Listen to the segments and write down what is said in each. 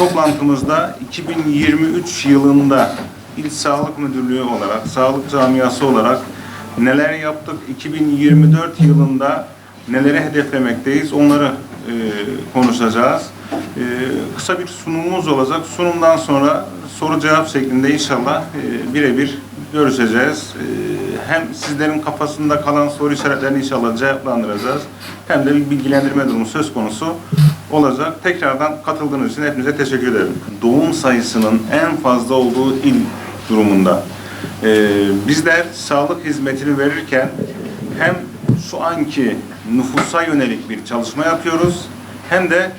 toplantımızda 2023 yılında İl Sağlık Müdürlüğü olarak, sağlık camiası olarak neler yaptık, 2024 yılında neleri hedeflemekteyiz onları e, konuşacağız. E, kısa bir sunumumuz olacak. Sunumdan sonra soru cevap şeklinde inşallah e, birebir görüşeceğiz. E, hem sizlerin kafasında kalan soru işaretlerini inşallah cevaplandıracağız. Hem de bir bilgilendirme durumu söz konusu olacak. Tekrardan katıldığınız için hepinize teşekkür ederim. Doğum sayısının en fazla olduğu il durumunda. Ee, bizler sağlık hizmetini verirken hem şu anki nüfusa yönelik bir çalışma yapıyoruz hem de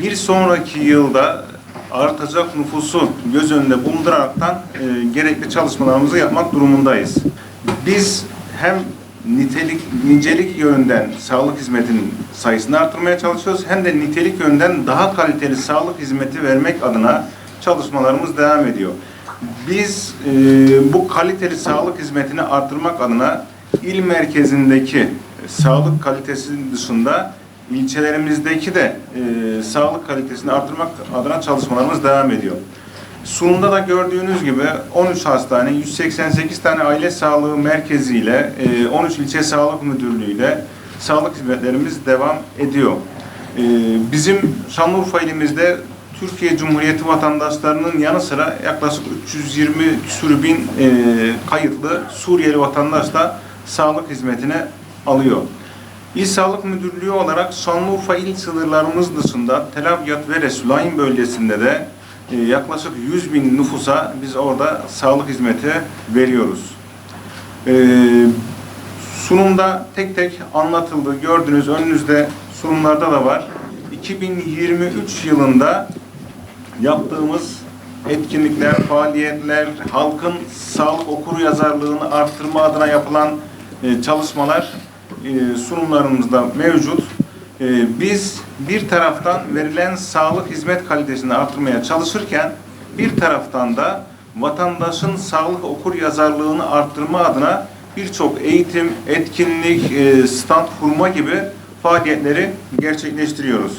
bir sonraki yılda artacak nüfusu göz önünde bulunduraraktan e, gerekli çalışmalarımızı yapmak durumundayız. Biz hem nitelik, nicelik yönden sağlık hizmetinin sayısını artırmaya çalışıyoruz hem de nitelik yönden daha kaliteli sağlık hizmeti vermek adına çalışmalarımız devam ediyor. Biz e, bu kaliteli sağlık hizmetini artırmak adına il merkezindeki sağlık kalitesinin dışında ilçelerimizdeki de e, sağlık kalitesini artırmak adına çalışmalarımız devam ediyor. Sunumda da gördüğünüz gibi 13 hastane, 188 tane aile sağlığı merkezi ile e, 13 ilçe sağlık müdürlüğü ile sağlık hizmetlerimiz devam ediyor. E, Bizim Şanlıurfa ilimizde Türkiye Cumhuriyeti vatandaşlarının yanı sıra yaklaşık 320 küsur bin e, kayıtlı Suriyeli vatandaş da sağlık hizmetine alıyor. İl Sağlık Müdürlüğü olarak Şanlıurfa il sınırlarımız dışında Tel Abyad ve Resulayn bölgesinde de yaklaşık 100 bin nüfusa biz orada sağlık hizmeti veriyoruz. E, sunumda tek tek anlatıldı. Gördüğünüz önünüzde sunumlarda da var. 2023 yılında yaptığımız etkinlikler, faaliyetler, halkın sağlık okuru yazarlığını arttırma adına yapılan e, çalışmalar e, sunumlarımızda mevcut. E, biz bir taraftan verilen sağlık hizmet kalitesini artırmaya çalışırken bir taraftan da vatandaşın sağlık okur yazarlığını arttırma adına birçok eğitim, etkinlik, e, stand kurma gibi faaliyetleri gerçekleştiriyoruz.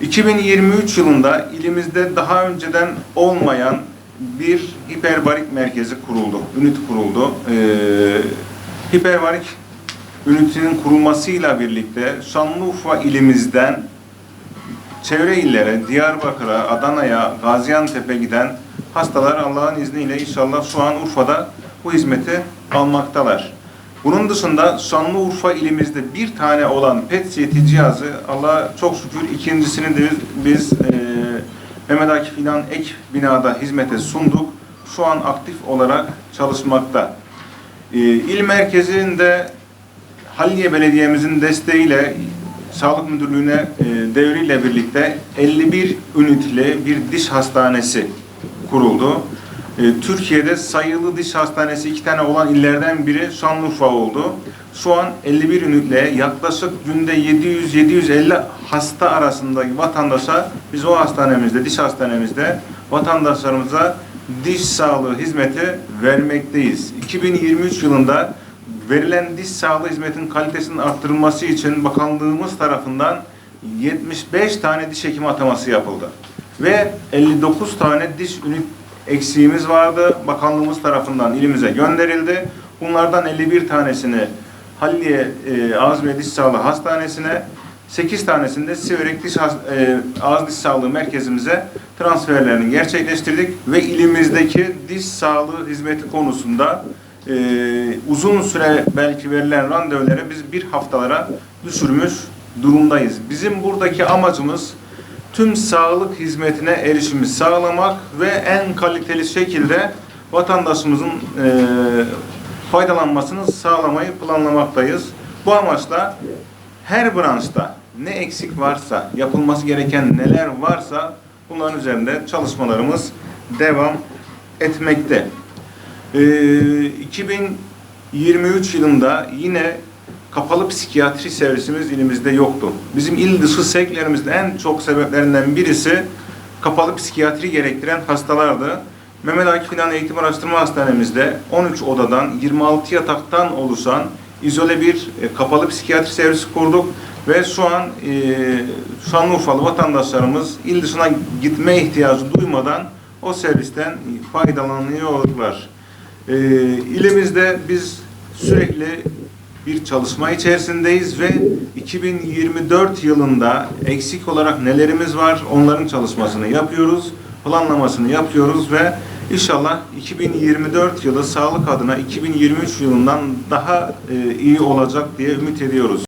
2023 yılında ilimizde daha önceden olmayan bir hiperbarik merkezi kuruldu, ünit kuruldu. Ee, hiperbarik ünitinin kurulmasıyla birlikte Şanlıurfa ilimizden çevre illere, Diyarbakır'a, Adana'ya, Gaziantep'e giden hastalar Allah'ın izniyle inşallah şu an Urfa'da bu hizmeti almaktalar. Bunun dışında Şanlıurfa ilimizde bir tane olan PET-CT cihazı Allah'a çok şükür ikincisini de biz e, Mehmet Akif İnan ek binada hizmete sunduk. Şu an aktif olarak çalışmakta. E, il merkezinde Halliye Belediye'mizin desteğiyle Sağlık Müdürlüğü'ne e, devriyle birlikte 51 ünitli bir diş hastanesi kuruldu. E, Türkiye'de sayılı diş hastanesi iki tane olan illerden biri Şanlıurfa oldu. Şu an 51 ünitle yaklaşık günde 700-750 hasta arasındaki vatandaşa biz o hastanemizde, diş hastanemizde vatandaşlarımıza diş sağlığı hizmeti vermekteyiz. 2023 yılında verilen diş sağlığı hizmetin kalitesinin arttırılması için bakanlığımız tarafından 75 tane diş hekimi ataması yapıldı. Ve 59 tane diş ünit eksiğimiz vardı. Bakanlığımız tarafından ilimize gönderildi. Bunlardan 51 tanesini Halliye e, Ağız ve Diş Sağlığı Hastanesi'ne, 8 tanesini de Siverek Diş Has- e, Ağız Diş Sağlığı Merkezimize transferlerini gerçekleştirdik ve ilimizdeki diş sağlığı hizmeti konusunda e, uzun süre belki verilen randevuları biz bir haftalara düşürmüş durumdayız. Bizim buradaki amacımız tüm sağlık hizmetine erişimi sağlamak ve en kaliteli şekilde vatandaşımızın e, faydalanmasını sağlamayı planlamaktayız. Bu amaçla her branşta ne eksik varsa, yapılması gereken neler varsa bunların üzerinde çalışmalarımız devam etmekte. Ee, 2023 yılında yine kapalı psikiyatri servisimiz ilimizde yoktu. Bizim il dışı sevklerimizin en çok sebeplerinden birisi kapalı psikiyatri gerektiren hastalardı. Mehmet Akif İnan Eğitim Araştırma Hastanemizde 13 odadan 26 yataktan oluşan izole bir e, kapalı psikiyatri servisi kurduk Ve şu an e, Şanlıurfalı vatandaşlarımız il dışına gitme ihtiyacı duymadan o servisten faydalanıyorlar. E, ilimizde biz sürekli bir çalışma içerisindeyiz ve 2024 yılında eksik olarak nelerimiz var onların çalışmasını yapıyoruz, planlamasını yapıyoruz ve inşallah 2024 yılı sağlık adına 2023 yılından daha e, iyi olacak diye ümit ediyoruz.